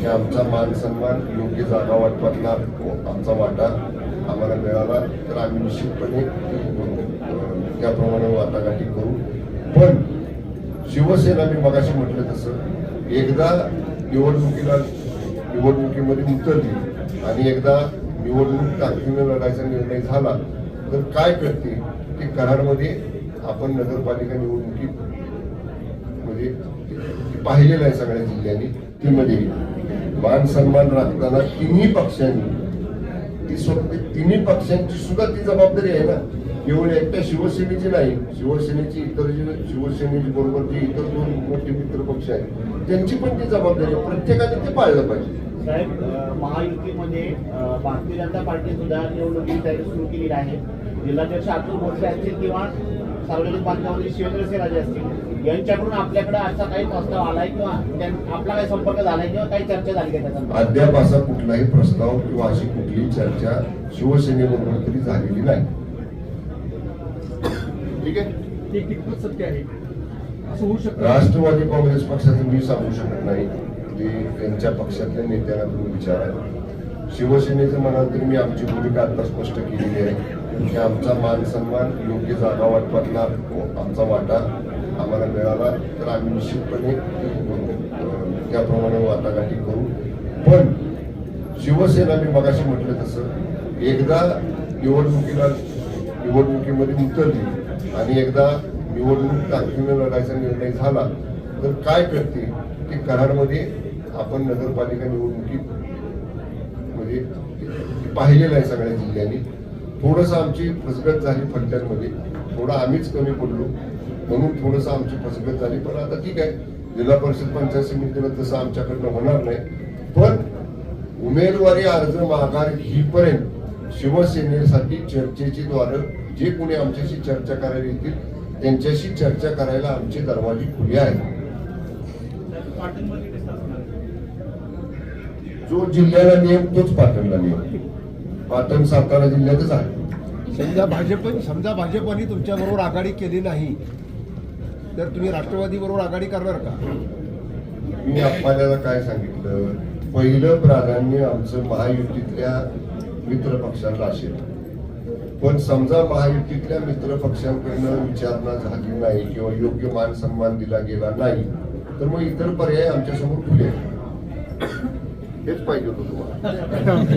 की आमचा मान सन्मान योग्य जागा वाटपातला आमचा वाटा आम्हाला मिळाला. तर आम्ही निश्चितपणे त्याप्रमाणे वाटाघाटी करू. पण शिवसेना मी मगाशी म्हटलं तसं एकदा निवडणुकीला निवडणुकीमध्ये उतरली आणि एकदा निवडणूक ताकदीनं लढायचा निर्णय झाला तर काय करते की कराडमध्ये आपण नगरपालिका निवडणुकीत म्हणजे पाहिलेलं आहे सगळ्या जिल्ह्यांनी ती मध्ये मान सन्मान राखताना तिन्ही पक्षांनी ती स्वतः तिन्ही पक्षांची सुद्धा ती जबाबदारी आहे ना. केवळ एकट्या शिवसेनेची नाही शिवसेनेची इतर जी शिवसेनेची बरोबर जी इतर दोन मोठे मित्र पक्ष आहेत त्यांची पण ती जबाबदारी आहे. प्रत्येकाने ते पाळलं पाहिजे. साहेब महायुतीमध्ये भारतीय जनता पार्टी सुद्धा निवडणुकीची तयारी सुरू केली आहे. जिल्हाध्यक्ष अतुल भोसले असतील किंवा सार्वजनिक बांधकामामध्ये शिवेंद्र राजे असतील. यांच्याकडून आपल्याकडे असा काही प्रस्ताव आलाय किंवा आपला काही संपर्क झालाय किंवा काही चर्चा झाली का? अद्याप असा कुठलाही प्रस्ताव किंवा अशी कुठलीही चर्चा शिवसेनेबरोबर तरी झालेली नाही. ठीक आहे? सत्य आहे? असं होऊ शकतं. राष्ट्रवादी काँग्रेस पक्षाचं मी सांगू शकत नाही. त्यांच्या पक्षातल्या नेत्यांना तुम्ही विचारा शिवसेनेचं म्हणाल तर मी आमची भूमिका आता स्पष्ट केलेली आहे. की आमचा मान सन्मान योग्य जागा वाटपातला आमचा वाटा आम्हाला मिळाला तर आम्ही निश्चितपणे त्याप्रमाणे वाटाघाटी करू. पण शिवसेना मी मगाशी म्हटलं तसं एकदा निवडणुकीला निवडणुकीमध्ये उतरली आणि एकदा निवडणूक ताकदीनं लढायचा निर्णय झाला तर काय करते? की कराडमध्ये आपण नगरपालिका निवडणुकीत म्हणजे पाहिलेलं आहे सगळ्या जिल्ह्यांनी. थोडंसं आमची फसगत झाली फलट्यांमध्ये थोडं आम्हीच कमी पडलो. म्हणून थोडंसं आमची फसगत झाली. पण आता ठीक आहे. जिल्हा परिषद पंचायत समितीला तसं आमच्याकडनं होणार नाही. पण उमेदवारी अर्ज माघार घेईपर्यंत शिवसेनेसाठी चर्चेची द्वारे जे कोणी आमच्याशी चर्चा करायला येतील त्यांच्याशी चर्चा करायला आमचे दरवाजे खुले आहेत. जो जिल्ह्याला नियम तोच पाटणला नियम. पाटण सातारा जिल्ह्यातच आहे. समजा भाजप समजा भाजपने तुमच्या बरोबर आघाडी केली नाही तर तुम्ही राष्ट्रवादी बरोबर आघाडी करणार का? मी आपल्याला काय सांगितलं? पहिलं प्राधान्य आमचं महायुतीतल्या मित्र पक्षांना असेल. पण समजा महायुतीतल्या मित्र पक्षांकडनं विचारणा झाली नाही किंवा योग्य मान सन्मान दिला गेला नाही तर मग इतर पर्याय आमच्यासमोर खुले आहेत. हेच पाहिजे होतं तुम्हाला